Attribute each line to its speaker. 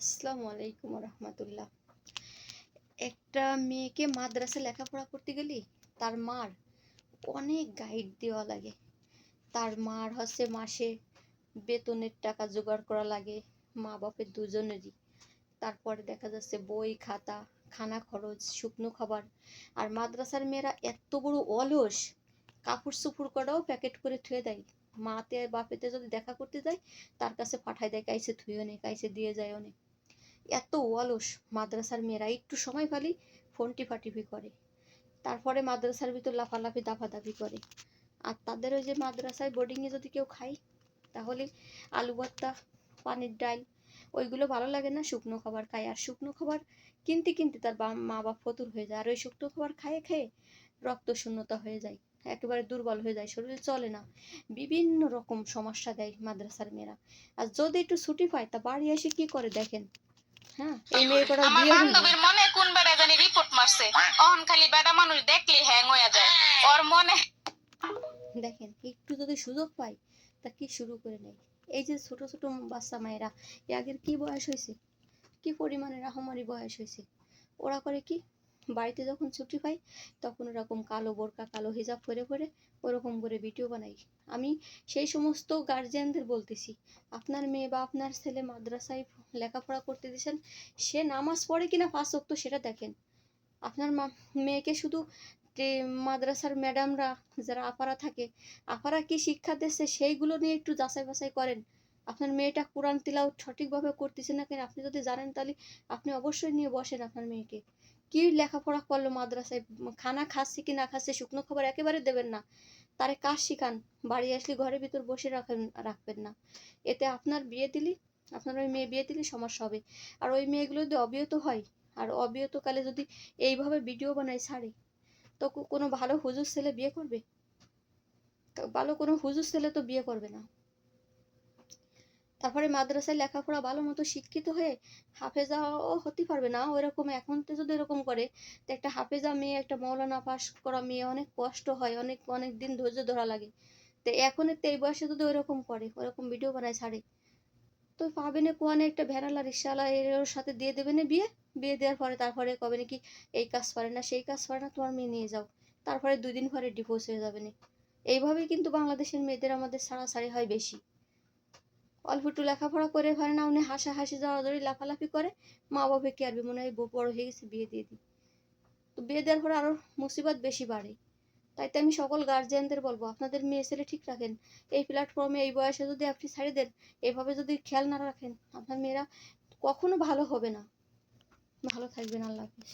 Speaker 1: আসসালামু আলাইকুম রহমতুল্লাহ। একটা মেয়েকে মাদ্রাসা লেখাপড়া করতে গেলি তার মার অনেক গাইড দেওয়া লাগে। তার মার হচ্ছে মাসে বেতনের টাকা জোগাড় করা লাগে, মা বাপের দুজনেরই। তারপরে দেখা যাচ্ছে বই, খাতা, খানা খরচ, শুকনো খাবার। আর মাদ্রাসার মেয়েরা এত বড় অলস কাপড় চুপুর করাও প্যাকেট করে থুয়ে দেয়। মাতে বাপেতে যদি দেখা করতে যায়, তার কাছে পাঠায় দেয় কাইসে থুইও নে কাইসে দিয়ে যায় অনেক এত অলস, মাদ্রাসার মেয়েরা একটু সময় পালি ফোন টিপাটিপি করে। তারপরে মাদ্রাসার ভিতর লাফালাফি, দাফাদাফি করে। আর তাদের ওই যে মাদ্রাসায় বোর্ডিংয়ে যদি কেউ খায়, তাহলে আলু ভর্তা, পানির ডাল, ওইগুলো ভালো লাগে না, শুকনো খাবার খায়। আর শুকনো খাবার কিনতে কিনতে তার মা বাপ ফতুর হয়ে যায়। আর ওই শুকনো খাবার খায়ে খেয়ে রক্ত শূন্যতা হয়ে যায়। একেবারে দুর্বল হয়ে যায়, শরীরে চলে না। বিভিন্ন রকম সমস্যা দেয় মাদ্রাসার মেয়েরা। আর যদি একটু ছুটি পায়, তা বাড়ি এসে কি করে দেখেন? এই মেয়ে কটা
Speaker 2: আমার বান্ধবীর মনে কোন বেড়া জানি রিপোর্ট মারছে। অহন খালি বেড়া মানুষ দেখলে হ্যাং হয়ে যায়। ওর মনে
Speaker 1: দেখেন একটু যদি সুযোগ পাই তা কি শুরু করে নেয়? এই যে ছোট ছোট বাচ্চা মায়েরা এ আগের কি বয়স হয়েছে? কি পরিমাণে রাহমারি বয়স হয়েছে? ওরা করে কি? বাড়িতে যখন ছুটি পাই, তখন ওরকম কালো বোরকা, কালো হিজাব পরে পরে ওরকম করে ভিডিও বানাই। আমি সেই সমস্ত গার্জিয়ানদের বলতেছি, আপনার মেয়ে বা আপনার ছেলে মাদ্রাসায় লেখাপড়া করতে দিয়েছেন, সে নামাজ পড়ে কিনা পাঁচ ওয়াক্ত সেটা দেখেন। আপনার মেয়েকে শুধু মাদ্রাসার ম্যাডামরা যারা আপারা থাকে, আপারা কি শিক্ষা দিচ্ছে সেইগুলো নিয়ে একটু যাচাই বাছাই করেন। আপনার মেয়েটা কোরআন তিলাও সঠিকভাবে করতেছে না কেন আপনি যদি জানেন তাহলে আপনি অবশ্যই নিয়ে বসেন আপনার মেয়েকে। কি লেখাপড়া করল মাদ্রাসায়? খানা খাচ্ছে কি না খাচ্ছে শুকনো খাবার একেবারে দেবেন না। তারে কাজ শিখান? বাড়ি আসলে ঘরের ভিতর বসে রাখেন, রাখবেন না। এতে আপনার বিয়ে দিলি, আপনার ওই মেয়ে বিয়ে দিলে সমস্যা হবে। আর ওই মেয়েগুলো যদি অবিহত হয়, আর অবিহতকালে যদি এইভাবে ভিডিও বানায় ছাড়ে, তো কোনো ভালো হুজুর ছেলে বিয়ে করবে? ভালো কোনো হুজুর ছেলে তো বিয়ে করবে না। তারপরে মাদ্রাসায় লেখাপড়া ভালো মতো শিক্ষিত হয়ে হাফেজাও হতে পারবে না, ওইরকম এখন তো যদি এরকম করে, তো একটা হাফেজা মেয়ে, একটা মৌলানা পাস করা মেয়ে অনেক কষ্ট হয়, অনেক অনেক দিন ধৈর্য ধরা লাগে। তো এখন তো এই বয়সে যদি ওইরকম করে ওরকম ভিডিও বানায় ছাড়ে, তো পাবে না কোয়ানে একটা ভ্যানালা রিক্সাওয়ালা, এর ওর সাথে দিয়ে দেবে না বিয়ে বিয়ে দেওয়ার পরে তারপরে কবে নাকি এই কাজ পারে না, সেই কাজ পারে না, তোমার মেয়ে নিয়ে যাও। তারপরে দুই দিন পরে ডিভোর্স হয়ে যাবে না এইভাবেই কিন্তু বাংলাদেশের মেয়েদের আমাদের ছাড়াছাড়ি হয় বেশি। অল্প একটু লেখাপড়া করে পারে না, উনি হাসাহাসি জড়াজড়ি লাফালাফি করে, মা বাবা কি আরবি মনে হয় বউ বড় হয়ে গেছে, বিয়ে দিয়ে দিই। তো বিয়ে দেওয়ার পরে আরও মুসিবত বেশি বাড়ে। তাই তো আমি সকল গার্জিয়ানদের বলব, আপনাদের মেয়ে ছেলে ঠিক রাখেন। এই প্ল্যাটফর্মে এই বয়সে যদি আপনি ছাড়ি দেন, এভাবে যদি খেয়াল না রাখেন, আপনার মেয়েরা কখনো ভালো হবে না। ভালো থাকবেন, আল্লাহ হাফিজ।